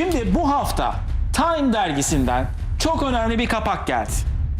Şimdi bu hafta Time dergisinden çok önemli bir kapak geldi.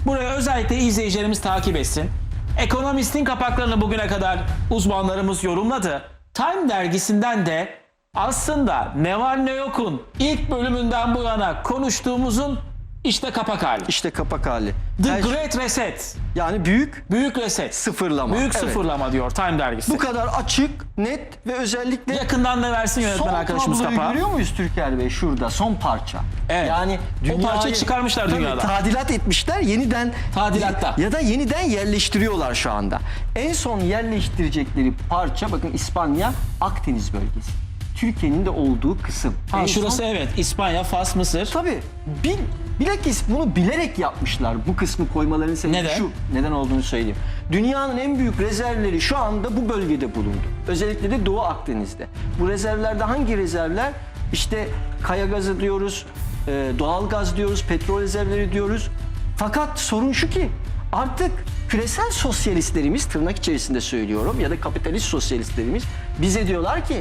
Buraya özellikle izleyicilerimiz takip etsin. Ekonomistin kapaklarını bugüne kadar uzmanlarımız yorumladı. Time dergisinden de aslında ne var ne yokun ilk bölümünden bu yana konuştuğumuzun işte kapak hali. İşte kapak hali. The Her- Great Reset. yani büyük Büyük reset. sıfırlama. Büyük Evet. sıfırlama diyor Time dergisi. Bu kadar açık, net ve özellikle Yakından da versin yönetmen son arkadaşımız kapağı. görüyor muyuz Türker Bey şurada son parça. Evet. Yani O parçayı çıkarmışlar Tabii, dünyada. Tadilat etmişler yeniden Tadilatta. ya da yeniden yerleştiriyorlar şu anda. En son yerleştirecekleri parça bakın İspanya Akdeniz bölgesi. Türkiye'nin de olduğu kısım. Ha, En şurası son- evet İspanya, Fas, Mısır. Tabii. Bil, bilakis bunu bilerek yapmışlar. Bu kısmı koymalarının sebebi Neden? şu. Neden olduğunu söyleyeyim. Dünyanın en büyük rezervleri şu anda bu bölgede bulundu. Özellikle de Doğu Akdeniz'de. Bu rezervlerde hangi rezervler? İşte kaya gazı diyoruz, e, doğal gaz diyoruz, petrol rezervleri diyoruz. Fakat sorun şu ki artık küresel sosyalistlerimiz tırnak içerisinde söylüyorum ya da kapitalist sosyalistlerimiz bize diyorlar ki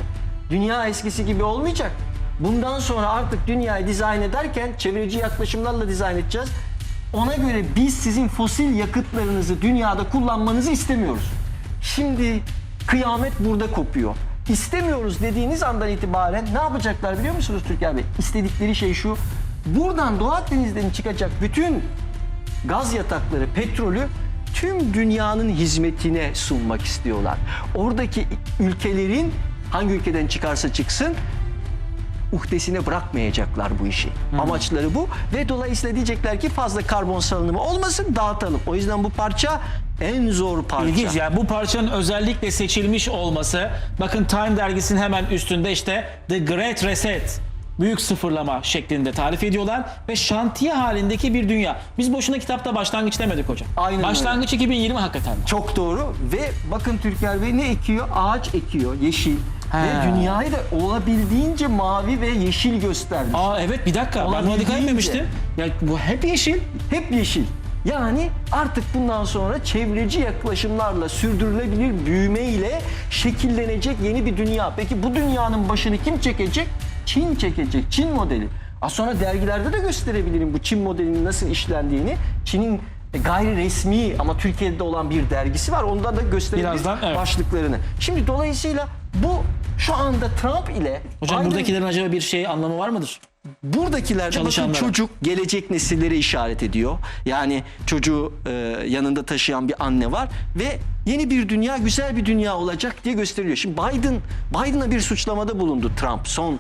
dünya eskisi gibi olmayacak. Bundan sonra artık dünyayı dizayn ederken çevreci yaklaşımlarla dizayn edeceğiz. Ona göre biz sizin fosil yakıtlarınızı dünyada kullanmanızı istemiyoruz. Şimdi kıyamet burada kopuyor. İstemiyoruz dediğiniz andan itibaren ne yapacaklar biliyor musunuz Türker Bey? İstedikleri şey şu. Buradan Doğu Akdeniz'den çıkacak bütün gaz yatakları, petrolü tüm dünyanın hizmetine sunmak istiyorlar. Oradaki ülkelerin hangi ülkeden çıkarsa çıksın uhdesine bırakmayacaklar bu işi. Amaçları bu ve dolayısıyla diyecekler ki fazla karbon salınımı olmasın dağıtalım. O yüzden bu parça en zor parça. İlginç yani bu parçanın özellikle seçilmiş olması. Bakın Time dergisinin hemen üstünde işte The Great Reset. Büyük sıfırlama şeklinde tarif ediyorlar ve şantiye halindeki bir dünya. Biz boşuna kitapta başlangıç demedik hocam. Aynen başlangıç 2020 hakikaten. Çok doğru ve bakın Türker Bey ne ekiyor? Ağaç ekiyor, yeşil. He. Ve dünyayı da olabildiğince mavi ve yeşil göstermiş. Aa evet bir dakika ben buna dikkat etmemiştim. Ya bu hep yeşil. Hep yeşil. Yani artık bundan sonra çevreci yaklaşımlarla sürdürülebilir büyümeyle şekillenecek yeni bir dünya. Peki bu dünyanın başını kim çekecek? Çin çekecek. Çin modeli. Az sonra dergilerde de gösterebilirim bu Çin modelinin nasıl işlendiğini. Çin'in gayri resmi ama Türkiye'de olan bir dergisi var. Onda da gösterebiliriz Birazdan, evet. başlıklarını. Şimdi dolayısıyla bu şu anda Trump ile Hocam Biden- buradakilerin acaba bir şey anlamı var mıdır? Buradakilerde bakın çocuk gelecek nesillere işaret ediyor. Yani çocuğu e, yanında taşıyan bir anne var ve yeni bir dünya, güzel bir dünya olacak diye gösteriyor. Şimdi Biden, Biden'a bir suçlamada bulundu Trump son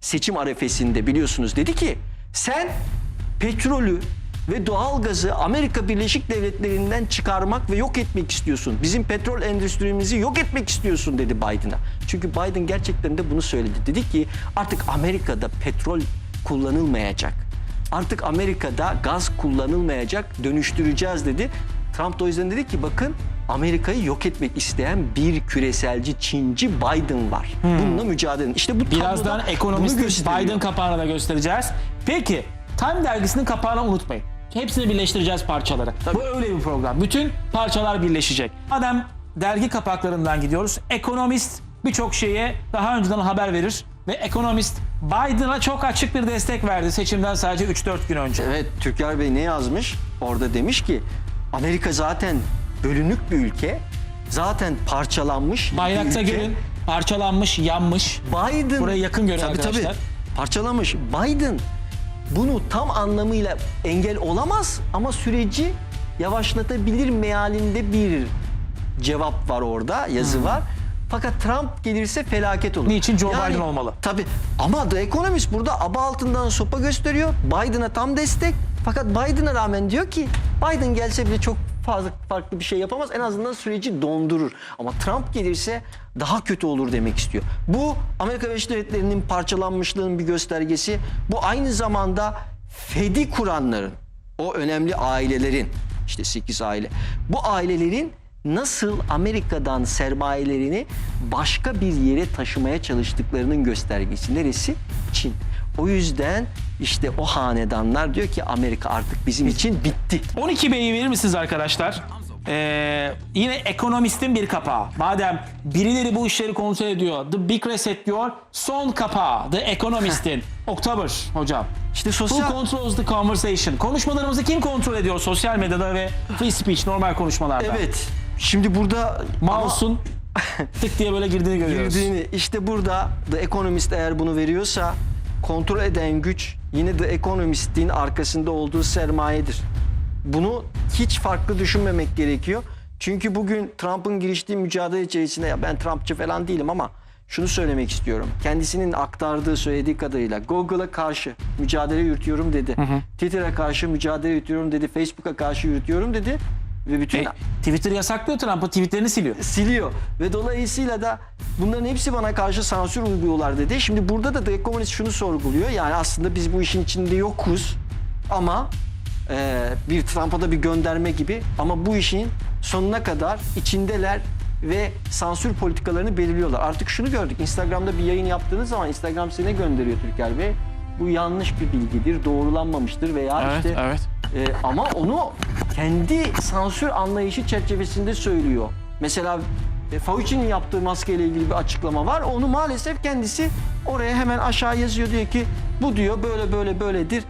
seçim arefesinde biliyorsunuz. Dedi ki sen petrolü ve doğalgazı Amerika Birleşik Devletleri'nden çıkarmak ve yok etmek istiyorsun. Bizim petrol endüstrimizi yok etmek istiyorsun dedi Biden'a. Çünkü Biden gerçekten de bunu söyledi. Dedi ki artık Amerika'da petrol kullanılmayacak. Artık Amerika'da gaz kullanılmayacak, dönüştüreceğiz dedi. Trump da o yüzden dedi ki bakın Amerika'yı yok etmek isteyen bir küreselci Çinci Biden var. Bununla mücadele edin. İşte bu Birazdan gösteriyor. Biden kapağını da göstereceğiz. Peki Time dergisinin kapağını unutmayın. Hepsini birleştireceğiz parçaları. Bu öyle bir program. Bütün parçalar birleşecek. Madem dergi kapaklarından gidiyoruz. Ekonomist birçok şeye daha önceden haber verir. Ve ekonomist Biden'a çok açık bir destek verdi seçimden sadece 3-4 gün önce. Evet Türker Bey ne yazmış? Orada demiş ki Amerika zaten bölünük bir ülke. Zaten parçalanmış Bayrakta ülke. görün parçalanmış, yanmış. Biden Burayı yakın görün tabii, arkadaşlar. Tabii, parçalanmış. Biden bunu tam anlamıyla engel olamaz ama süreci yavaşlatabilir mealinde bir cevap var orada, yazı var. Fakat Trump gelirse felaket olur. Hmm. Niçin? Joe Biden olmalı. Tabii. Ama The Economist burada aba altından sopa gösteriyor. Biden'a tam destek. Fakat Biden'a rağmen diyor ki Biden gelse bile çok fazla farklı bir şey yapamaz. En azından süreci dondurur. Ama Trump gelirse daha kötü olur demek istiyor. Bu Amerika Birleşik Devletleri'nin parçalanmışlığının bir göstergesi. Bu aynı zamanda Fed'i kuranların, o önemli ailelerin, işte 8 aile, bu ailelerin nasıl Amerika'dan sermayelerini başka bir yere taşımaya çalıştıklarının göstergesi. Neresi? Çin. O yüzden işte o hanedanlar diyor ki Amerika artık bizim için bitti. 12 B'yi verir misiniz arkadaşlar? Ee, yine ekonomistin bir kapağı. Madem birileri bu işleri kontrol ediyor. The Big Reset diyor. Son kapağı. The Economist'in. October hocam. İşte Who sosyal controls the conversation? Konuşmalarımızı kim kontrol ediyor sosyal medyada ve free speech normal konuşmalarda? Evet. Şimdi burada Mouse'un tık diye böyle girdiğini görüyoruz. girdiğini işte burada The Economist eğer bunu veriyorsa kontrol eden güç yine The Economist'in arkasında olduğu sermayedir. Bunu hiç farklı düşünmemek gerekiyor. Çünkü bugün Trump'ın giriştiği mücadele içerisinde ya ben Trumpçı falan değilim ama şunu söylemek istiyorum. Kendisinin aktardığı söylediği kadarıyla Google'a karşı mücadele yürütüyorum dedi. Twitter'a karşı mücadele yürütüyorum dedi. Facebook'a karşı yürütüyorum dedi. Ve bütün E, Twitter yasaklıyor Trump'ı. Tweetlerini siliyor. siliyor. Ve dolayısıyla da bunların hepsi bana karşı sansür uyguluyorlar dedi. Şimdi burada da The Economist şunu sorguluyor. Yani aslında biz bu işin içinde yokuz ama e, bir Trump'a da bir gönderme gibi ama bu işin sonuna kadar içindeler ve sansür politikalarını belirliyorlar. Artık şunu gördük. Instagram'da bir yayın yaptığınız zaman Instagram size ne gönderiyor Türker Bey? Bu yanlış bir bilgidir, doğrulanmamıştır veya Evet, işte evet. ee, ama onu kendi sansür anlayışı çerçevesinde söylüyor. Mesela e, Fauci'nin yaptığı maskeyle ilgili bir açıklama var. Onu maalesef kendisi oraya hemen aşağı yazıyor diyor ki bu diyor böyle böyle böyledir.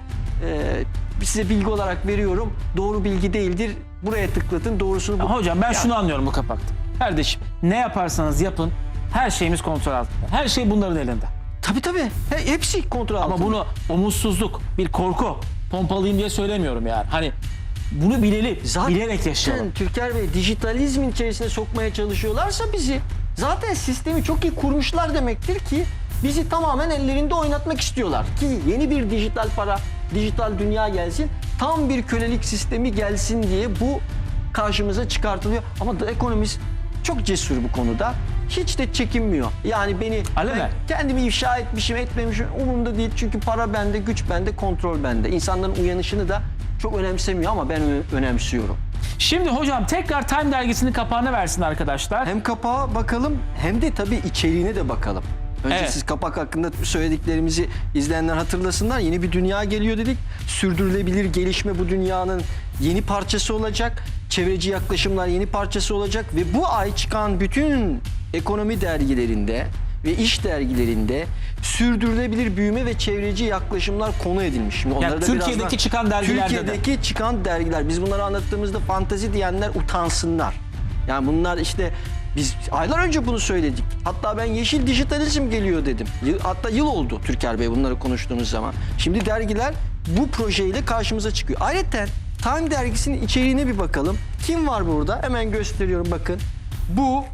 Ee, size bilgi olarak veriyorum. Doğru bilgi değildir. Buraya tıklatın doğrusunu bu. Hocam ben Yani- şunu anlıyorum bu kapakta. Kardeşim ne yaparsanız yapın her şeyimiz kontrol altında. Her şey bunların elinde. Tabii tabii. He- hepsi kontrol Ama altında. bunu umutsuzluk, bir korku pompalayayım diye söylemiyorum yani. Hani bunu bilelim, bilerek yaşayalım. Türker Bey dijitalizmin içerisine sokmaya çalışıyorlarsa bizi zaten sistemi çok iyi kurmuşlar demektir ki bizi tamamen ellerinde oynatmak istiyorlar. Ki yeni bir dijital para, dijital dünya gelsin, tam bir kölelik sistemi gelsin diye bu karşımıza çıkartılıyor. Ama The Economist çok cesur bu konuda. Hiç de çekinmiyor. Yani beni ben kendimi ifşa etmişim, etmemişim umurumda değil. Çünkü para bende, güç bende, kontrol bende. İnsanların uyanışını da çok önemsemiyor ama ben önemsiyorum. Şimdi hocam tekrar Time dergisinin kapağını versin arkadaşlar. Hem kapağa bakalım hem de tabii içeriğine de bakalım. Önce Evet. siz kapak hakkında söylediklerimizi izleyenler hatırlasınlar. Yeni bir dünya geliyor dedik. Sürdürülebilir gelişme bu dünyanın yeni parçası olacak. Çevreci yaklaşımlar yeni parçası olacak ve bu ay çıkan bütün ekonomi dergilerinde ve iş dergilerinde sürdürülebilir büyüme ve çevreci yaklaşımlar konu edilmiş. Şimdi onları da Türkiye'deki birazdan- çıkan dergilerde de. Türkiye'deki çıkan dergiler. Biz bunları anlattığımızda fantazi diyenler utansınlar. Yani bunlar işte biz aylar önce bunu söyledik. Hatta ben yeşil dijitalizm geliyor dedim. Hatta yıl oldu Türker Bey bunları konuştuğumuz zaman. Şimdi dergiler bu projeyle karşımıza çıkıyor. Ayrıca Time dergisinin içeriğine bir bakalım. Kim var burada? Hemen gösteriyorum bakın. Bu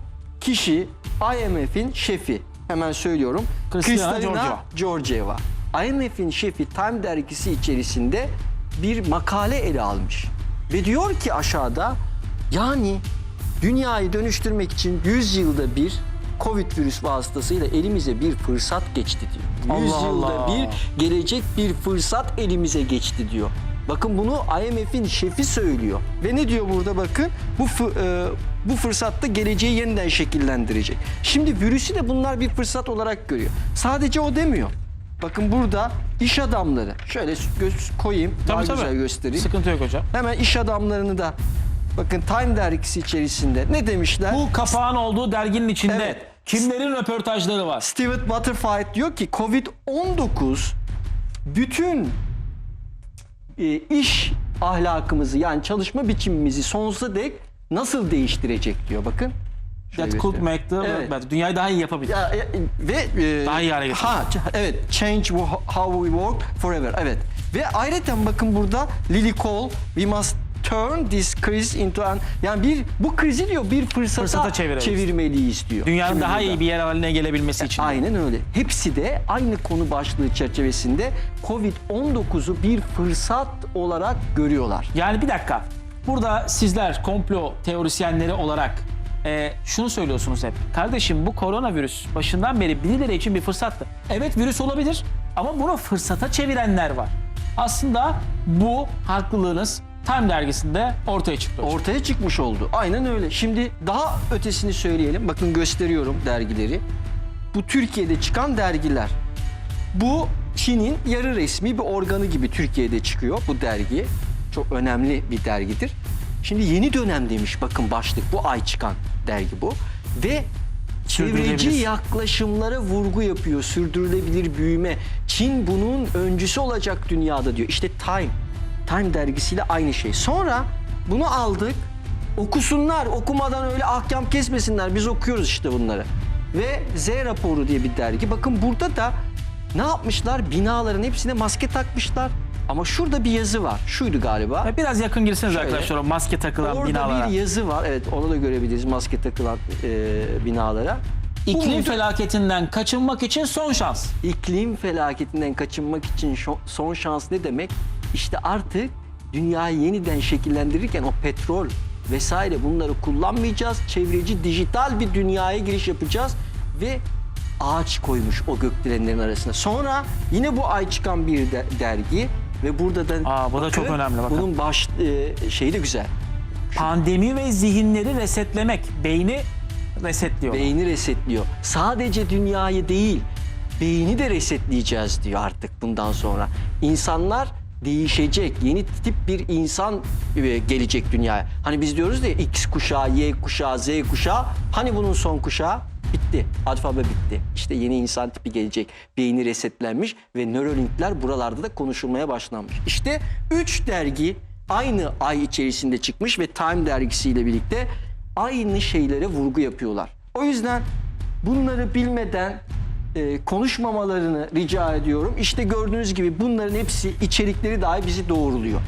kişi IMF'in şefi. Hemen söylüyorum. Kristalina Georgieva. Georgieva. IMF'in şefi Time dergisi içerisinde bir makale ele almış. Ve diyor ki aşağıda yani dünyayı dönüştürmek için 100 yılda bir Covid virüs vasıtasıyla elimize bir fırsat geçti diyor. 100 Allah yılda Allah. bir gelecek bir fırsat elimize geçti diyor. Bakın bunu IMF'in şefi söylüyor. Ve ne diyor burada bakın? Bu e, bu fırsatta geleceği yeniden şekillendirecek. Şimdi virüsü de bunlar bir fırsat olarak görüyor. Sadece o demiyor. Bakın burada iş adamları. Şöyle göz koyayım. daha Tabii, tabii. güzel göstereyim. Sıkıntı yok hocam. Hemen iş adamlarını da bakın Time dergisi içerisinde ne demişler? Bu kapağın olduğu derginin içinde Evet. kimlerin röportajları var? Stewart Butterfield diyor ki Covid-19 bütün e, iş ahlakımızı yani çalışma biçimimizi sonsuza dek nasıl değiştirecek diyor bakın. Şöyle That could göstereyim. make the Evet. better. Dünyayı daha iyi yapabilir. Ya, e, ve e, Daha iyi hale. Ha, ç- evet. Change wo- how we work forever. Evet. Ve ayrıca bakın burada Lily Cole we must turn this crisis into an yani bir bu krizi diyor bir fırsata, Fırsata çevirmeliyiz diyor. Dünyanın Şimdi daha iyi bir yer haline gelebilmesi için. Aynen öyle. Hepsi de aynı konu başlığı çerçevesinde Covid-19'u bir fırsat olarak görüyorlar. Yani bir dakika. Burada sizler komplo teorisyenleri olarak e, şunu söylüyorsunuz hep. Kardeşim bu koronavirüs başından beri birileri için bir fırsattı. Evet virüs olabilir ama bunu fırsata çevirenler var. Aslında bu haklılığınız Time dergisinde ortaya çıktı. hocam. Ortaya çıkmış oldu. Aynen öyle. Şimdi daha ötesini söyleyelim. Bakın gösteriyorum dergileri. Bu Türkiye'de çıkan dergiler. Bu Çin'in yarı resmi bir organı gibi Türkiye'de çıkıyor bu dergi. Çok önemli bir dergidir. Şimdi yeni dönem demiş bakın başlık bu ay çıkan dergi bu. Ve çevreci yaklaşımlara vurgu yapıyor. Sürdürülebilir büyüme. Çin bunun öncüsü olacak dünyada diyor. İşte Time. Time dergisiyle aynı şey. Sonra bunu aldık. Okusunlar. Okumadan öyle ahkam kesmesinler. Biz okuyoruz işte bunları. Ve Z raporu diye bir dergi. Bakın burada da ne yapmışlar? Binaların hepsine maske takmışlar. Ama şurada bir yazı var. Şuydu galiba. Biraz yakın girseniz Şöyle. arkadaşlar o maske takılan Orada binalara. bir yazı var. Evet onu da görebiliriz maske takılan e, binalara. İklim Bu- felaketinden kaçınmak için son şans. İklim felaketinden kaçınmak için son şans ne demek? İşte artık dünyayı yeniden şekillendirirken o petrol vesaire bunları kullanmayacağız. Çevreci dijital bir dünyaya giriş yapacağız ve ağaç koymuş o gökdelenlerin arasına. Sonra yine bu ay çıkan bir de- dergi ve burada da Aa, bu da çok önemli, bakın. Bunun baş e, şeyi de güzel. Pandemi ve zihinleri resetlemek. Beyni resetliyor. Beyni resetliyor. Sadece dünyayı değil, beyni de resetleyeceğiz diyor artık bundan sonra. İnsanlar değişecek. Yeni tip bir insan e, gelecek dünyaya. Hani biz diyoruz ya X kuşağı, Y kuşağı, Z kuşağı. Hani bunun son kuşağı? Bitti. Alfabe bitti. İşte yeni insan tipi gelecek. Beyni resetlenmiş ve nörolinkler buralarda da konuşulmaya başlanmış. İşte 3 dergi aynı ay içerisinde çıkmış ve Time dergisiyle birlikte aynı şeylere vurgu yapıyorlar. O yüzden bunları bilmeden e, konuşmamalarını rica ediyorum. İşte gördüğünüz gibi bunların hepsi içerikleri dahi bizi doğruluyor.